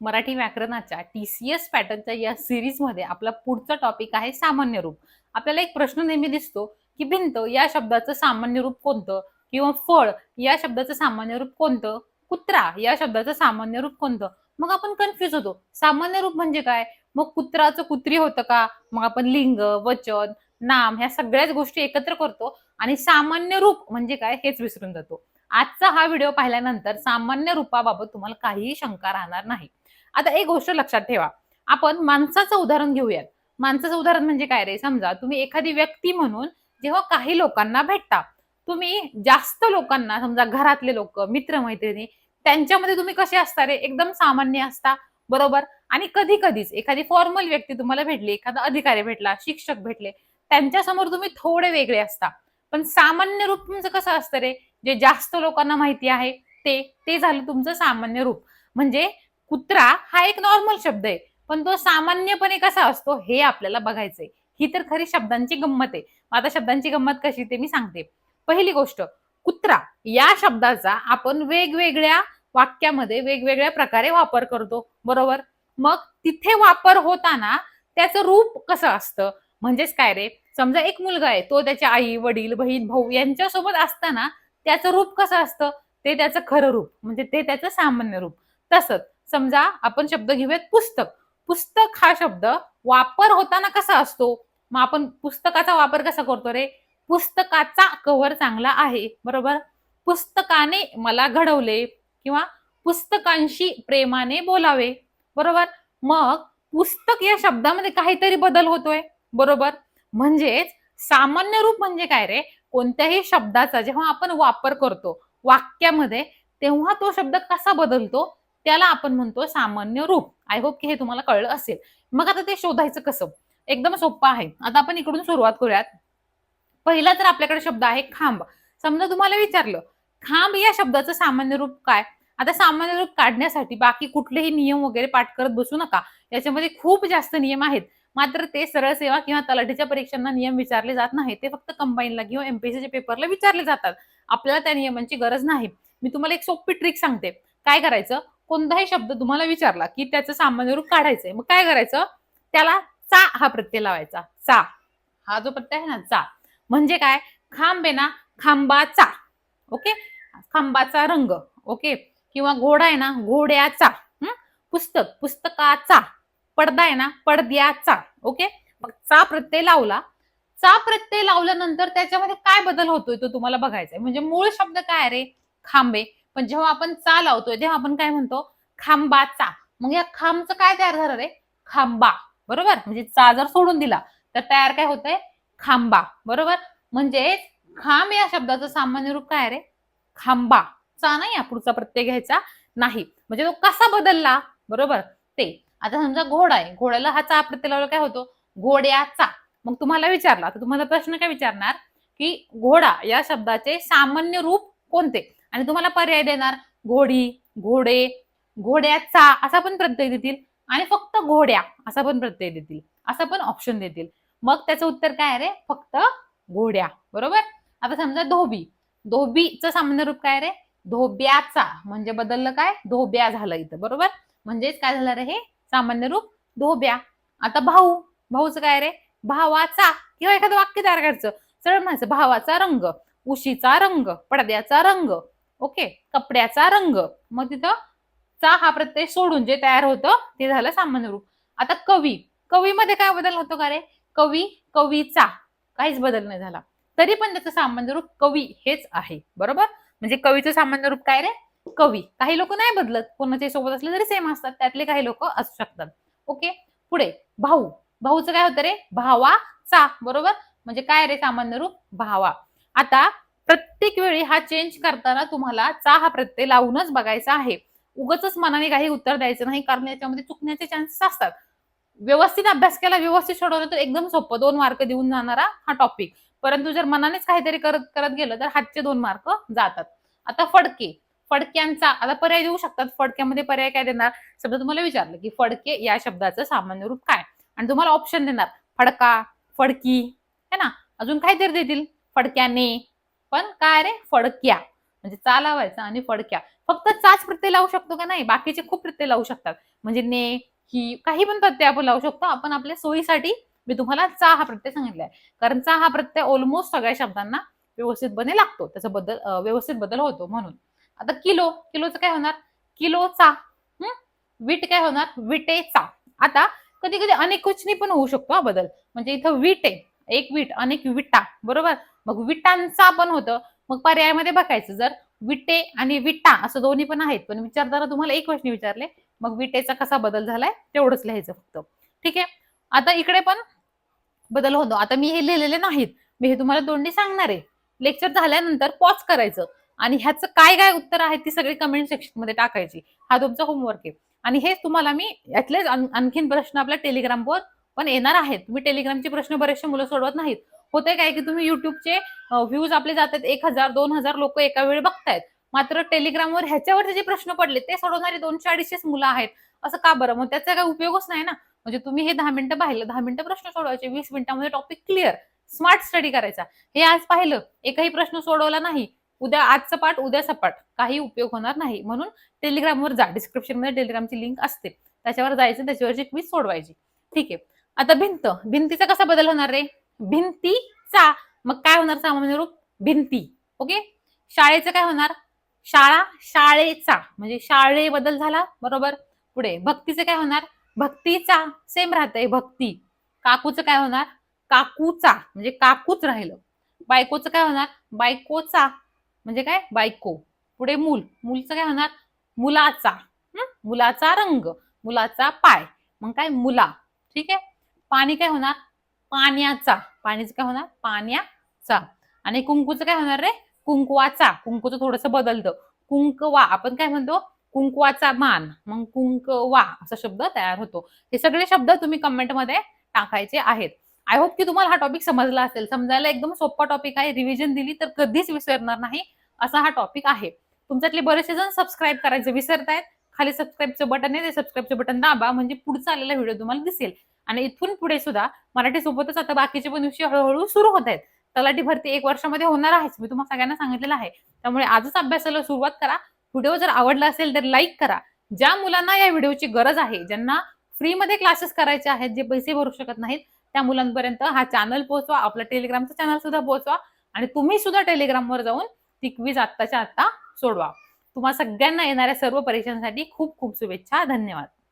मराठी व्याकरणाच्या T C S पॅटर्नच्या या सिरीजमध्ये आपला पुढचा टॉपिक आहे सामान्य रूप. आपल्याला एक प्रश्न नेहमी दिसतो की भिंत या शब्दाचं सामान्य रूप कोणतं? किंवा फळ या शब्दाचं सामान्य रूप कोणतं? कुत्रा या शब्दाचं सामान्य रूप कोणतं? मग आपण कन्फ्युज होतो. सामान्य रूप म्हणजे काय? मग कुत्राचं कुत्री होतं का? मग आपण लिंग वचन नाम ह्या सगळ्याच गोष्टी एकत्र करतो आणि सामान्य रूप म्हणजे काय? हेच विसरून जातो. आजचा हा व्हिडिओ पाहिल्यानंतर सामान्य रूपाबाबत तुम्हाला काहीही शंका राहणार नाही. आता एक गोष्ट लक्षात ठेवा. आपण माणसाचं उदाहरण घेऊयात. माणसाचं उदाहरण म्हणजे काय रे? समजा तुम्ही एखादी व्यक्ती म्हणून जेव्हा काही लोकांना भेटता तुम्ही जास्त लोकांना समजा घरातले लोक मित्रमैत्रिणी त्यांच्यामध्ये तुम्ही कसे असता रे? एकदम सामान्य असता बरोबर? आणि कधी कधीच एखादी फॉर्मल व्यक्ती तुम्हाला भेटली एखादा अधिकारी भेटला शिक्षक भेटले त्यांच्यासमोर तुम्ही थोडे वेगळे असता. पण सामान्य रूप तुमचं कसं असतं रे? जे जास्त लोकांना माहिती आहे ते ते झालं तुमचं सामान्य रूप. म्हणजे कुत्रा हा एक नॉर्मल शब्द आहे पण तो सामान्यपणे कसा असतो हे आपल्याला बघायचंय. ही तर खरी शब्दांची गंमत आहे. आता शब्दांची गंमत कशी ते मी सांगते. पहिली गोष्ट कुत्रा या शब्दाचा आपण वेगवेगळ्या वाक्यामध्ये वेगवेगळ्या प्रकारे वापर करतो. बरोबर? मग तिथे वापर होताना त्याचं रूप कसं असतं? म्हणजेच काय रे? समजा एक मुलगा आहे तो त्याच्या आई वडील बहीण भाऊ यांच्यासोबत असताना त्याचं रूप कसं असतं? ते त्याचं खरं रूप म्हणजे ते त्याचं सामान्य रूप. तसंच समजा आपण शब्द घेऊयात पुस्तक. पुस्तक हा शब्द वापर होताना कसा असतो? मग आपण पुस्तकाचा वापर कसा करतो रे? पुस्तकाचा कव्हर चांगला आहे बरोबर? पुस्तकाने मला घडवले किंवा पुस्तकांशी प्रेमाने बोलावे बरोबर? मग पुस्तक या शब्दामध्ये काहीतरी बदल होतोय बरोबर? म्हणजेच सामान्य रूप म्हणजे काय रे? कोणत्याही शब्दाचा जेव्हा आपण वापर करतो वाक्यामध्ये तेव्हा तो शब्द कसा बदलतो? त्याला आपण म्हणतो सामान्य रूप. आय होप की हे तुम्हाला कळलं असेल. मग आता ते शोधायचं कसं? एकदम सोपं आहे. आता आपण इकडून सुरुवात करूयात. पहिला तर आपल्याकडे शब्द आहे खांब. समजा तुम्हाला विचारलं खांब या शब्दाचं सामान्य रूप काय? आता सामान्य रूप काढण्यासाठी बाकी कुठलेही नियम वगैरे पाठ करत बसू नका. याच्यामध्ये खूप जास्त नियम आहेत. मात्र ते सरळ सेवा किंवा तलाठीच्या परीक्षांना नियम विचारले जात नाही ते फक्त कंबाईनला किंवा एमपीएससीच्या पेपरला विचारले जातात. आपल्याला त्या नियमांची गरज नाही. मी तुम्हाला एक सोपी ट्रिक सांगते. काय करायचं? कोणताही शब्द तुम्हाला विचारला की त्याचं सामान्य रूप काढायचंय मग काय करायचं? त्याला चा हा प्रत्यय लावायचा. चा. हा जो प्रत्यय आहे ना चा. म्हणजे काय? खांब आहे ना खांबाचा. ओके? खांबाचा रंग. ओके? किंवा घोडा आहे ना घोड्याचा. पुस्तक. पुस्तकाचा. पडदा आहे ना पडद्याचा. ओके? मग चा प्रत्यय लावला. चा प्रत्यय लावल्यानंतर त्याच्यामध्ये काय बदल होतोय तो तुम्हाला बघायचा आहे म्हणजे मूळ शब्द काय रे? खांबे पण जेव्हा आपण चा लावतोय तेव्हा आपण काय म्हणतो खांबाचा मग या खांबचं काय तयार झालं रे? खांबा. बरोबर? म्हणजे चा जर सोडून दिला तर तयार काय होतंय? खांबा. बरोबर? म्हणजे खांब या शब्दाचं सामान्य रूप काय रे? खांबा. चा नाही या पुढचा प्रत्यय घ्यायचा नाही. म्हणजे तो कसा बदलला? बरोबर? ते. आता समजा घोडा आहे. घोड्याला हा चा प्रत्यय लावला काय होतो? घोड्याचा. मग तुम्हाला विचारला. तर तुम्हाला प्रश्न काय विचारणार? की घोडा या शब्दाचे सामान्य रूप कोणते? आणि तुम्हाला पर्याय देणार. घोडी घोडे घोड्याचा असा पण प्रत्यय देतील. आणि फक्त घोड्या असा पण प्रत्यय देतील. असं पण ऑप्शन देतील. मग त्याचं उत्तर काय रे? फक्त घोड्या. बरोबर? आता समजा धोबी. धोबीचं सामान्य रूप काय रे? धोब्याचा. म्हणजे बदललं काय? धोब्या झालं इथं. बरोबर? म्हणजेच काय झालं रे हे? सामान्य रूप धोब्या. आता भाऊ. भाऊचं काय रे? भावाचा. किंवा एखादं वाक्य तयार करायचं. सरळ म्हणायचं. भावाचा रंग. उशीचा रंग. पडद्याचा रंग. ओके कपड्याचा रंग. मग तिथं चा हा प्रत्यय सोडून जे तयार होतं ते झालं सामान्य रूप. आता कवी. कवीमध्ये काय बदल होतो का रे? कवी कवीचा. काहीच बदल नाही झाला. तरी पण त्याचं सामान्य रूप कवी हेच आहे. बरोबर? म्हणजे कवीचं सामान्य रूप काय रे? कवी. काही लोक नाही बदलत. कोणाच्या सोबत असले तरी सेम असतात. त्यातले काही लोक असू शकतात. ओके? पुढे. भाऊ. भाऊचं काय होतं रे? भावाचा. बरोबर? म्हणजे काय रे सामान्य रूप? भावा. आता प्रत्येक वेळी हा चेंज करताना तुम्हाला चा हा प्रत्यय लावूनच बघायचा आहे. उगच मनाने काही उत्तर द्यायचं नाही कारण याच्यामध्ये चुकण्याचे चान्सेस असतात. व्यवस्थित अभ्यास केला व्यवस्थित सोडवलं तर एकदम सोपं. दोन मार्क देऊन जाणारा हा टॉपिक परंतु जर मनानेच काहीतरी करत करत गेलं तर हातचे दोन मार्क जातात. आता फडके. फडक्यांचा आता पर्याय देऊ शकतात. फडक्यामध्ये पर्याय काय देणार? समजा तुम्हाला विचारलं की फडके या शब्दाचं सामान्य रूप काय? आणि तुम्हाला ऑप्शन देणार. फडका फडकी है ना? अजून काहीतरी देतील. फडक्याने पण काय रे? फडक्या. म्हणजे चा लावायचा आणि फडक्या. फक्त चाच प्रत्यय लावू शकतो का नाही? बाकीचे खूप प्रत्यय लावू शकतात. म्हणजे ने ही काही पण प्रत्यय आपण लावू शकतो. आपण आपल्या सोयीसाठी मी तुम्हाला चा हा प्रत्यय सांगितलाय. कारण चा हा प्रत्यय ऑलमोस्ट सगळ्या शब्दांना व्यवस्थितपणे लागतो. त्याचा बदल व्यवस्थित बदल होतो म्हणून. आता किलो किलोचं काय होणार? किलोचा हम्म वीट काय होणार? विटेचा आता कधी कधी अनेक वचनी पण होऊ शकतो हा बदल. म्हणजे इथं वीट आहे एक वीट अनेक विटा. बरोबर? मग विटांचा पण होतं. मग पर्यायामध्ये बघायचं. जर विटे आणि विटा असं दोन्ही पण आहेत पण विचारताना तुम्हाला एक प्रश्न विचारले मग विटेचा कसा बदल झालाय तेवढंच लिहायचं फक्त. ठीक आहे? आता इकडे पण बदल होतो. आता मी हे लिहिलेले नाहीत. मी हे तुम्हाला दोन्ही सांगणार आहे. लेक्चर झाल्यानंतर पॉज करायचं. आणि ह्याचं काय काय उत्तर आहे ती सगळी कमेंट सेक्शनमध्ये टाकायची. हा तुमचा होमवर्क आहे. आणि हेच तुम्हाला मी यातलेच आणखीन प्रश्न आपल्या टेलिग्रामवर पण येणार आहेत. तुम्ही टेलिग्रामचे प्रश्न बरेचसे मुलं सोडवत नाहीत. होते काय की तुम्ही युट्यूबचे व्ह्यूज आपले जातात एक हजार दोन हजार लोक एका वेळी बघतायत. मात्र टेलिग्रामवर ह्याच्यावरचे जे प्रश्न पडले ते सोडवणारे दोनशे अडीचशेच मुलं आहेत. असं का बरं? मग त्याचा काही उपयोगच नाही ना. म्हणजे तुम्ही हे दहा मिनिटं पाहिलं दहा मिनिटं प्रश्न सोडवायचे वीस मिनिटांमध्ये टॉपिक क्लिअर स्मार्ट स्टडी करायचा. हे आज पाहिलं एकही प्रश्न सोडवला नाही. उद्या आजचा पाठ उद्या सपाट काही उपयोग होणार नाही. म्हणून टेलिग्रामवर जा. डिस्क्रिप्शनमध्ये टेलिग्रामची लिंक असते. त्याच्यावर जायचं त्याच्यावरची क्विज सोडवायची. ठीक आहे. आता भिंत. भिंतीचा कसा बदल होणार रे? भिंतीचा मग काय होणार सामान्य रूप? भिंती. ओके? शाळेचं काय होणार? शाळा शाळेचा. म्हणजे शाळे बदल झाला बरोबर? पुढे भक्तीचं काय होणार? भक्तीचा. सेम राहतंय भक्ती. काकूचं काय होणार? काकूचा. म्हणजे काकूच राहिलं. बायकोचं काय होणार? बायकोचा. म्हणजे काय? बायको. पुढे मूल. मूलचं काय होणार? मुलाचा. मुलाचा रंग. मुलाचा पाय. मग काय? मुला. ठीक आहे? पाणी काय होणार? पाण्याचा. पाण्याचं काय होणार? पाण्याचा. आणि कुंकूचं काय होणार रे? कुंकवाचा. कुंकूचं थोडंसं बदलतं. कुंकवा. आपण काय म्हणतो? कुंकवाचा मान. मग कुंकवा असा शब्द तयार होतो. हे सगळे शब्द तुम्ही कमेंटमध्ये टाकायचे आहेत. आय होप की तुम्हाला हा टॉपिक समजला असेल. समजायला एकदम सोपा टॉपिक आहे. रिव्हिजन दिली तर कधीच विसरणार नाही असा हा टॉपिक आहे. तुमच्यातले बरेचसे जण सबस्क्राईब करायचे विसरतायत. खाली सबस्क्राईबचं बटन आहे. ते सबस्क्राईबचं बटन दाबा. म्हणजे पुढचा आलेला व्हिडिओ तुम्हाला दिसेल. आणि इथून पुढे सुद्धा मराठी सोबतच आता बाकीचे पण विषय हळूहळू सुरू होत आहेत. तलाठी भरती एक वर्षामध्ये होणार आहेच मी तुम्हाला सगळ्यांना सांगितलेलं आहे. त्यामुळे आजच अभ्यासाला सुरुवात करा. व्हिडिओ जर आवडला असेल तर लाईक करा. ज्या मुलांना या व्हिडिओची गरज आहे ज्यांना फ्रीमध्ये क्लासेस करायचे आहेत जे पैसे भरू शकत नाहीत त्या मुलांपर्यंत हा चॅनल पोहोचवा. आपला टेलिग्रामचा चॅनल सुद्धा पोहोचवा. आणि तुम्ही सुद्धा टेलिग्रामवर जाऊन ती क्विज आत्ताच्या आत्ता सोडवा. तुम्हा सगळ्यांना येणाऱ्या सर्व परीक्षांसाठी खूप खूप शुभेच्छा. धन्यवाद.